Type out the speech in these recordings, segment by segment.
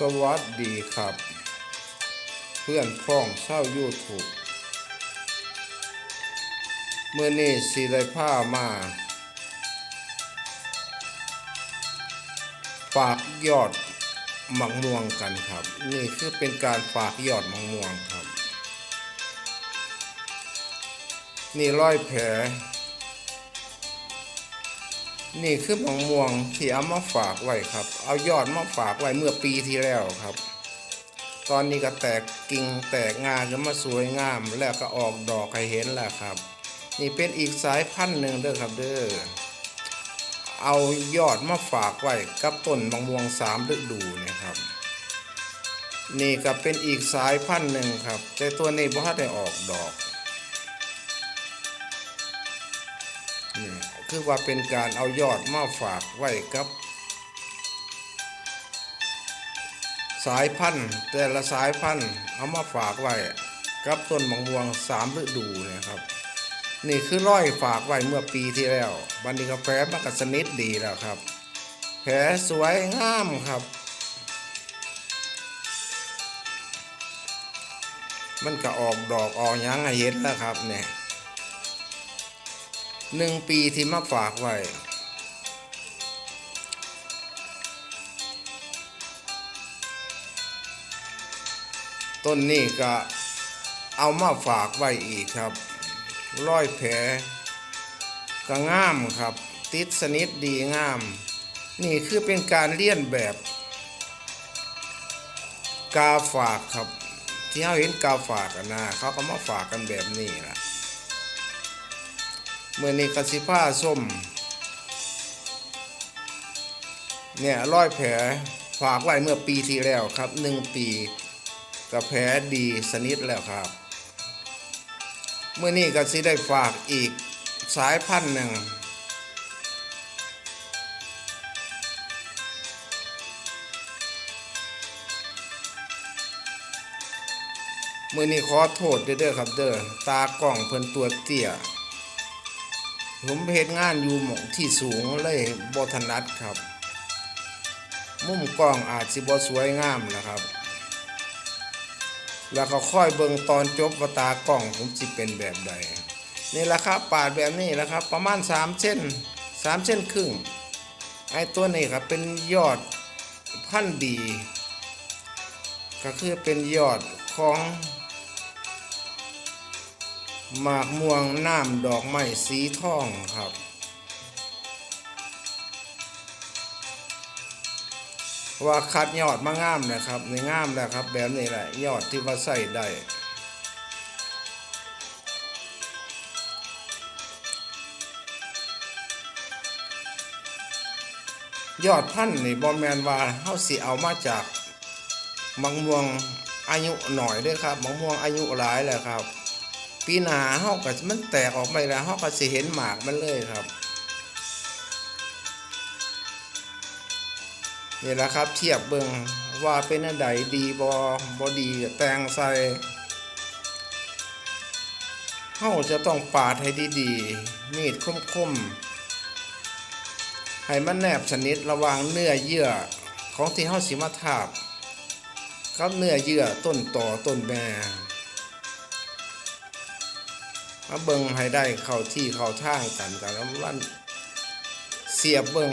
สวัสดีครับ เพื่อนพ้องเศร้ายูทูบเมื่อนี้สีได้ผ้ามาฝากยอดหมักม่วงกันครับ นี่คือเป็นการฝากยอดหมักม่วงครับ นี่ร้อยแผล นี่คือมักม่วงที่เอามาฝากไว้ครับ เอายอดมาฝากไว้เมื่อปีที่แล้วครับ ตอนนี้ก็แตกกิ่งแตกงาขึ้นมาสวยงาม แล้วก็ออกดอกให้เห็นแล้วครับ นี่เป็นอีกสายพันธุ์หนึ่งเด้อครับเด้อ เอายอดมาฝากไว้กับต้นบางม่วงสามฤดูนะครับ นี่ก็เป็นอีกสายพันธุ์หนึ่งครับ แต่ตัวนี้บ่ได้ออกดอก คือว่าเป็นการเอายอดมาฝากไว้กับ สายพันธุ์แต่ละสายพันธุ์เอามาฝากไว้กับต้นบางม่วงสามฤดูเนะครับ นี่คือร้อยฝากไว้เมื่อปีที่แล้วบันนี้กาแฟมันก็สนิทดีแล้วครับ แผลสวยงามครับมันก็ออกดอกออกยังให้เห็นแล้วครับเนี่ย หนึ่งปีที่มาฝากไว้ต้นนี้ก็เอามาฝากไว้อีกครับ ร้อยแผลก็งามครับ ติดสนิทดีงาม นี่คือเป็นการเลี่ยนแบบ กาฝากครับ ที่เขาเห็นกาฝากกันนะเขาก็มาฝากกันแบบนี้ล่ะ มื่อนี้กสิผ้าส้ม เนี่ยร้อยแผลฝากไว้เมื่อปีที่แล้วครับหนึ่งปีกับแผลดีสนิทแล้วครับ เมื่อนี้ก็สิได้ฝากอีกสายพันธุ์หนึ่งเมื่อนี้ขอโทษเด้อครับเด้อตากล้องเพิ่นตัวเตี้ย ผมเฮ็ดงานอยู่หม่องที่สูงเลยบ่ถนัดครับ มุมกล้องอาจสิบสวยงามนะครับ แล้วก็ค่อยเบิ่งตอนจบวตากล้องผมสิเป็นแบบใดนี่แหละครับปาดแบบนี้แหละครับ ประมาณ3เส้น3เส้นครึ่งไอ้ตัวนี้ครับเป็นยอดพันดี ก็คือเป็นยอดของ หมากม่วงน้ำดอกไม้สีทองครับ ว่าคัดยอดมางามนะครับในงามแล้วครับ แบบนี้แหละยอดที่ว่าใส่ได้ยอดพันธุ์นี่บอมแมนว่าเฮาสิเอามาจากมะม่วงอายุหน่อยด้วยครับมะม่วงอายุหลายแล้วครับ ปีหนาเฮาก็มันแตกออกไปแล้วเฮาก็สิเห็นหมากมันเลยครับนี่แหละครับเทียบเบิงว่าเป็นอันใดดีบอบอดีแตงใส่เฮาจะต้องปาดให้ดีๆ มีดคมๆ ให้มันแนบสนิทระว่างเนื้อเยื่อของที่เฮาสิมาทาบกับเนื้อเยื่อต้นต่อต้นแม่ มาเบิ่งให้ได้เข้าที่เข้าทางกันกันแล้วมันเสียบเบิ่ง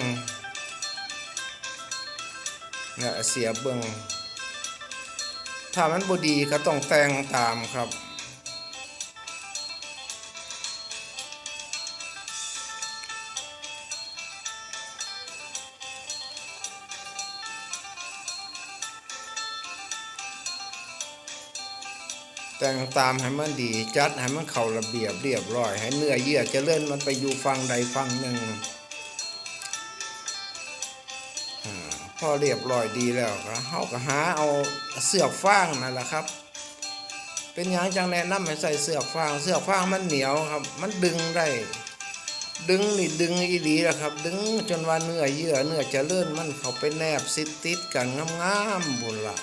เนี่ยเสียเบิงถ้ามันบดีก็ต้องแต่งตามครับ แต่งตามให้มันดี จัดให้มันเข้าระเบียบเรียบร้อย ให้เนื้อเยื่อเจะเลื่อนมันไปอยู่ฝั่งใดฝั่งหนึ่งพอเรียบร้อยดีแล้วก็เฮาก็หาเอาเสือกฟางนั่นแหละครับ เป็นหยังจังแนะนำให้ใส่เสือกฟาง เสือกฟางมันเหนียวครับ มันดึงได้ ดึงนี่ดึงอีหลีแหละครับ ดึงจนว่าเนื้อเยื่อเนื้อจะเลื่อนมันเข้าไปแนบซิดติดกันงามๆบุญละ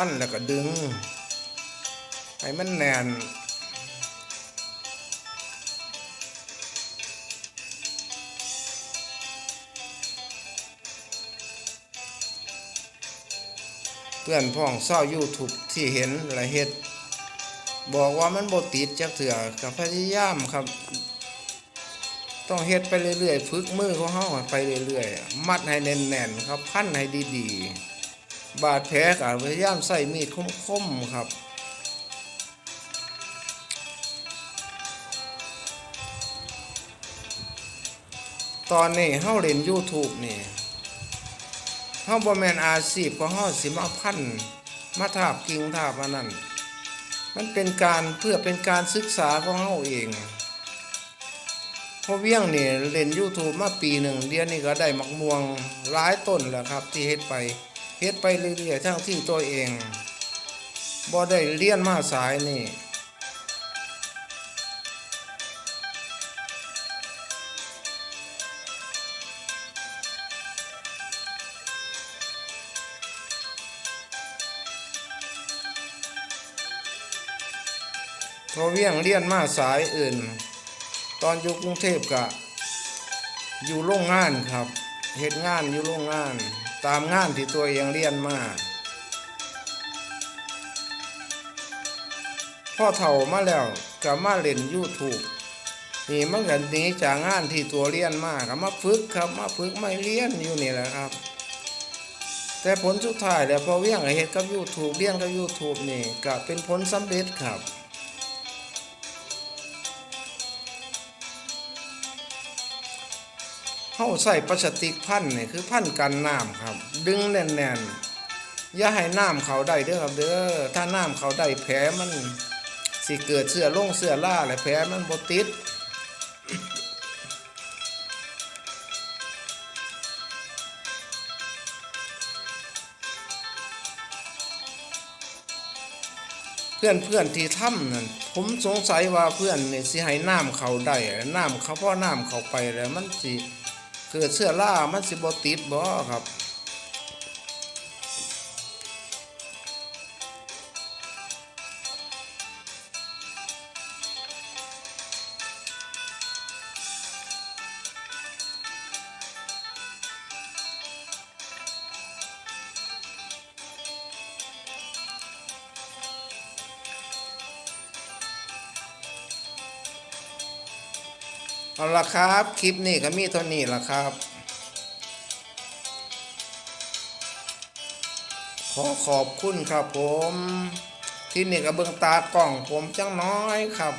พันแล้วก็ดึง ให้มันแน่นเพื่อนพ้องเศร้ายูทูบที่เห็นละเฮ็ดบอกว่ามันบติดจักเถื่อกับพยายามครับ ต้องเฮ็ดไปเรื่อยๆฝึกมือเขางเฮาไปเรื่อยๆ มัดให้แน่นๆครับพันให้ดีๆ บาดแผลก็พยายามใส่มีดคมๆครับตอนนี้เฮาเล่น YouTube นี่เฮาบ่แม่นอาชีพของเฮาสิมาพันมาทาบกิ่งทาบอันนั้น มันเป็นการเพื่อเป็นการศึกษาของเฮาเองเพอเวียงนี่เล่น YouTube มาปีหนึ่งเดือนนี้ก็ได้มักม่วงหลายต้นแล้วครับที่เฮ็ดไป เฮ็ดไปเรื่อยๆทั้งที่ตัวเองบ่ได้เรียนมาสายนี่พอเวียงเรียนมาสายอื่น ตอนอยู่กรุงเทพกะ อยู่โรงงานครับเฮ็ดงานอยู่โรงงาน ตามงานที่ตัวเองเรียนมาพ่อเฒ่ามาแล้วก็มาเล่น YouTube นี่มันก็หนีจากงานที่ตัวเรียนมาก็มาฝึกครับมาฝึกไม่เรียนอยู่นี่แหละครับ แต่ผลสุดท้ายแล้วพอเวียงเฮ็ดกับ YouTube เรียนกับ YouTube นี่ก็เป็นผลสำเร็จครับ เฮาใส่พลาสติกพันนี่คือพันกันน้ำครับ ดึงแน่นๆอย่าให้น้ำเขาได้เด้อครับเด้อถ้าน้ำเขาได้แผลมันสิเกิดเสื้อลงเสื้อล่าและแผลมันบติดเพื่อนเพื่อนที่ถ้ำนั่นผมสงสัยว่าเพื่อนนี่สิให้น้ำเขาได้น้ำเขาเพราะน้ำเขาไปแล้วมันสิ เกิดเสื้อล่ามันสิบติดบ่ครับ เอาละครับ คลิปนี้ก็มีเท่านี้ละครับ ขอขอบคุณครับผม ที่นี่ก็เบิ่งตากล่องผมจังน้อยครับ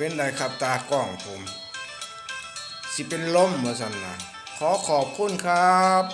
เป็นไรครับตากล้องผม สิเป็นลมว่าสันนะขอขอบคุณครับ